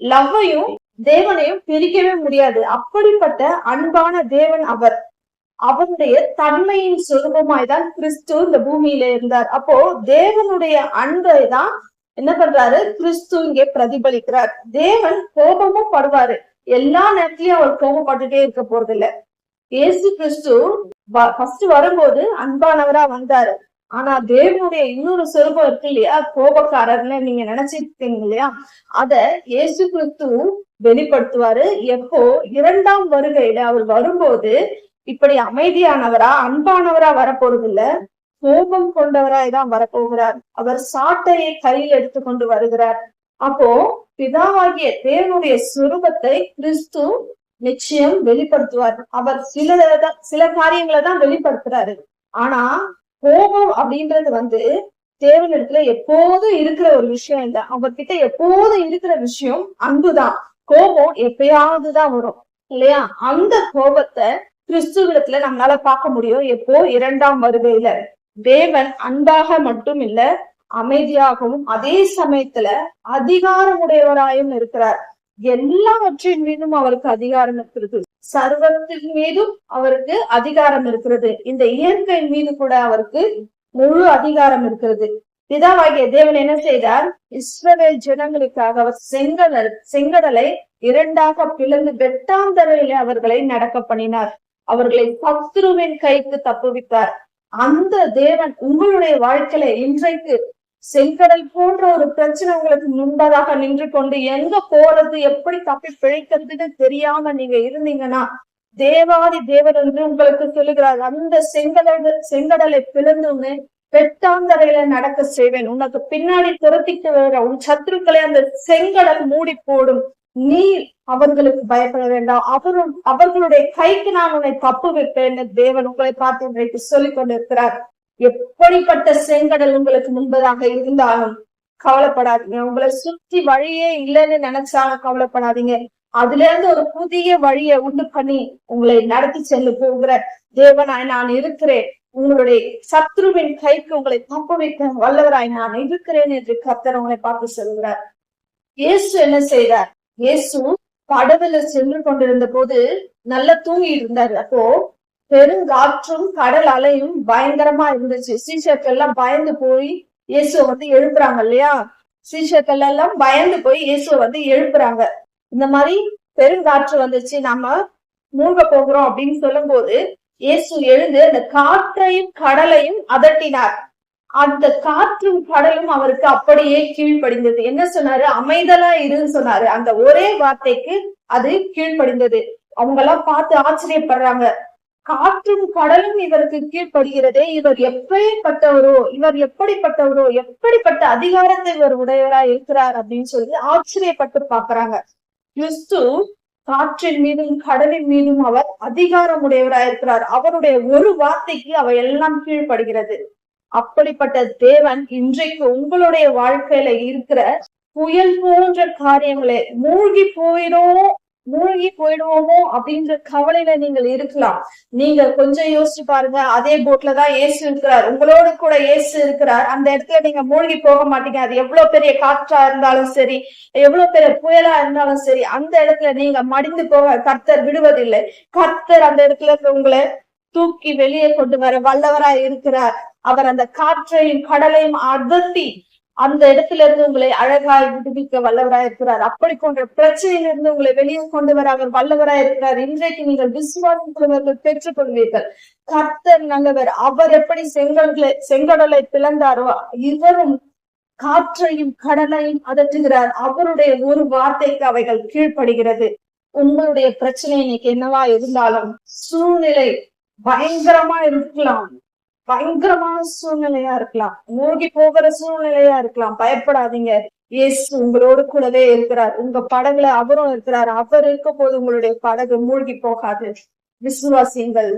லவ்வையும் தேவனையும் பிரிக்கவே முடியாது. அப்படிப்பட்ட அன்பான தேவன் அவர். அவருடைய தன்மையின் சுரூபமாய் தான் கிறிஸ்து இந்த பூமியில இருந்தார். அப்போ தேவனுடைய அன்பை தான் என்ன பண்றாரு? கிறிஸ்து இங்கே பிரதிபலிக்கிறார். தேவன் கோபமும் படுவாரு. எல்லா நேரத்திலயும் அவர் கோபப்பட்டுட்டே இருக்க போறது இல்ல இயேசு கிறிஸ்து ஃபர்ஸ்ட் வரும்போது அன்பானவரா வந்தாரு. ஆனா தேவனுடைய இன்னொரு சொருபம் இருக்கு இல்லையா? கோபக்காரர்னு நீங்க நினைச்சிருக்கீங்க இல்லையா? அத இயேசு கிறிஸ்து வெளிப்படுத்துவாரு. எப்போ? இரண்டாம் வருகையில அவர் வரும்போது இப்படி அமைதியானவரா அன்பானவரா வரப்போறது இல்ல கோபம் கொண்டவராய் தான் வரப்போகிறார். அவர் சாட்டையை கையில் எடுத்துக்கொண்டு வருகிறார். அப்போ பிதாவாகிய தேவனுடைய சுரூபத்தை கிறிஸ்து நிச்சயம் வெளிப்படுத்துவார். அவர் சில சில காரியங்களை தான் வெளிப்படுத்துறாரு. ஆனா கோபம் அப்படின்றது வந்து தேவனிடத்துல எப்போதும் இருக்கிற ஒரு விஷயம் இல்ல. அவர்கிட்ட எப்போதும் இருக்கிற விஷயம் அன்புதான். கோபம் எப்பயாவதுதான் வரும். இல்லையா? அந்த கோபத்தை கிறிஸ்துவிடத்துல நம்மளால பார்க்க முடியும். எப்போ? இரண்டாம் வருகையில. தேவன் அன்பாக மட்டும் இல்ல அமைதியாகவும் அதே சமயத்துல அதிகாரமுடையவராயும் இருக்கிறார். எல்லாவற்றின் மீதும் அவருக்கு அதிகாரம் இருக்கிறது. சர்வத்தின் மீதும் அவருக்கு அதிகாரம் இருக்கிறது. இந்த இயற்கை மீது கூட அவருக்கு முழு அதிகாரம் இருக்கிறது. பிதாவாகிய தேவன் என்ன செய்தார்? இஸ்ரவேல் ஜனங்களுக்காக அவர் செங்கடல் செங்கடலை இரண்டாக பிளந்து வெட்டாந்தரையில அவர்களை நடக்க பண்ணினார். அவர்களை சத்ருவின் கைக்கு தப்புவித்தார். அந்த தேவன் உங்களுடைய வாழ்க்கையில இன்றைக்கு செங்கடல் போன்ற ஒரு பிரச்சனை உங்களுக்கு முன்பதாக நின்று கொண்டு எங்க போறது எப்படி தப்பி பிழைக்கிறதுன்னு தெரியாம நீங்க இருந்தீங்கன்னா தேவாதி தேவன் என்று உங்களுக்கு சொல்லுகிறார். அந்த செங்கடல் செங்கடலை பிளந்துன்னு வெட்டாந்தரையில நடக்க செய்வேன். உனக்கு பின்னாடி துரத்திட்டு வர உன் சத்துருக்களை அந்த செங்கடல் மூடி போடும். நீ அவர்களுக்கு பயப்பட வேண்டாம். அவரும் அவர்களுடைய கைக்கு நான் உன்னை தப்பு வைப்பேன் தேவன் உங்களை பார்த்து இன்றைக்கு சொல்லிக் கொண்டிருக்கிறார் எப்படிப்பட்ட செங்கடல் உங்களுக்கு முன்பதாக இருந்தாலும் கவலைப்படாதீங்க. உங்களை சுத்தி வழியே இல்லைன்னு நினைச்சாலும் கவலைப்படாதீங்க. அதுல இருந்து ஒரு புதிய வழியை உண்டு பண்ணி உங்களை நடத்தி செல்லு போகிற தேவனாய் நான் இருக்கிறேன். உங்களுடைய சத்ருவின் கைக்கு உங்களை தப்பு வைக்க வல்லவராய் நான் இருக்கிறேன் என்று கத்தர் உங்களை பார்த்து சொல்கிறார். இயேசு என்ன செய்தார்? இயேசு படவுல சென்று கொண்டிருந்த போது நல்லா தூங்கிட்டு இருந்தாரு அப்போ பெருங்காற்றும் கடல் அலையும் பயங்கரமா இருந்துச்சு. சீஷர்கள் எல்லாம் பயந்து போய் இயேசுவை வந்து எழுப்புறாங்க இல்லையா? சீஷர்கள் எல்லாம் பயந்து போய் இயேசுவை வந்து எழுப்புறாங்க. இந்த மாதிரி பெருங்காற்று வந்துச்சு. நம்ம மூழ்க போகிறோம் அப்படின்னு சொல்லும் போது இயேசு எழுந்து அந்த காற்றையும் கடலையும் அதட்டினார். அந்த காற்றும் கடலும் அவருக்கு அப்படியே கீழ்ப்படிந்தது. என்ன சொன்னாரு? அமைதலா இருன்னு சொன்னாரு. அந்த ஒரே வார்த்தைக்கு அது கீழ்ப்படிந்தது. அவங்க எல்லாம் பார்த்து ஆச்சரியப்படுறாங்க. காற்றும் கடலும் இவருக்கு கீழ்ப்படுகிறதே. இவர் எப்படிப்பட்டவரோ இவர் எப்படிப்பட்டவரோ எப்படிப்பட்ட அதிகாரத்தை இவர் உடையவரா இருக்கிறார் அப்படின்னு சொல்லி ஆச்சரியப்பட்டு பாக்குறாங்க கிறிஸ்து காற்றின் மீதும் கடலின் மீதும் அவர் அதிகாரம் உடையவரா இருக்கிறார். அவருடைய ஒரு வார்த்தைக்கு அவை எல்லாம் கீழ்ப்படுகிறது. அப்படிப்பட்ட தேவன் இன்றைக்கு உங்களுடைய வாழ்க்கையில இருக்கிற புயல் போன்ற காரியங்களை மூழ்கி போயிடும் மூழ்கி போயிடுவோமோ அப்படின்ற கவலையில நீங்கள் இருக்கலாம். நீங்க கொஞ்சம் யோசிச்சு பாருங்க. அதே போட்ல தான் ஏசு இருக்கிறார். உங்களோடு கூட ஏசு இருக்கிறார். அந்த இடத்துல நீங்க மூழ்கி போக மாட்டீங்க. அது எவ்வளவு பெரிய காற்றா இருந்தாலும் சரி எவ்வளவு பெரிய புயலா இருந்தாலும் சரி அந்த இடத்துல நீங்க மடிந்து போக கர்த்தர் விடுவதில்லை. கர்த்தர் அந்த இடத்துல உங்களை தூக்கி வெளியே கொண்டு வர வல்லவரா இருக்கிறார். அவர் அந்த காற்றையும் கடலையும் அதட்டி அந்த இடத்துல இருந்து உங்களை அழகாய் விடுவிக்க வல்லவராய் இருக்கிறார். அப்படி போன்ற பிரச்சனையில இருந்து உங்களை வெளியே கொண்டு வர அவர் வல்லவராய் இருக்கிறார். இன்றைக்கு நீங்கள் விசுவாசத்தவர்கள் பெற்றுக் கொள்வீர்கள் கர்த்தர் நல்லவர். அவர் எப்படி செங்கல்களை செங்கடலை பிளந்தாரோ இவரும் காற்றையும் கடலையும் அதட்டுகிறார் அவருடைய ஒரு வார்த்தைக்கு அவைகள் கீழ்ப்படுகிறது. உங்களுடைய பிரச்சனை இன்னைக்கு என்னவா இருந்தாலும் சூழ்நிலை பயங்கரமா இருக்கலாம். பயங்கரமான சூழ்நிலையா இருக்கலாம். மூழ்கி போகிற சூழ்நிலையா இருக்கலாம். பயப்படாதீங்க. இயேசு உங்களோடு கூடவே இருக்கிறார். உங்க படகுல அவரும் இருக்கிறார். அவர் இருக்க போது உங்களுடைய படகு மூழ்கி போகாது. விசுவாசியங்கள்.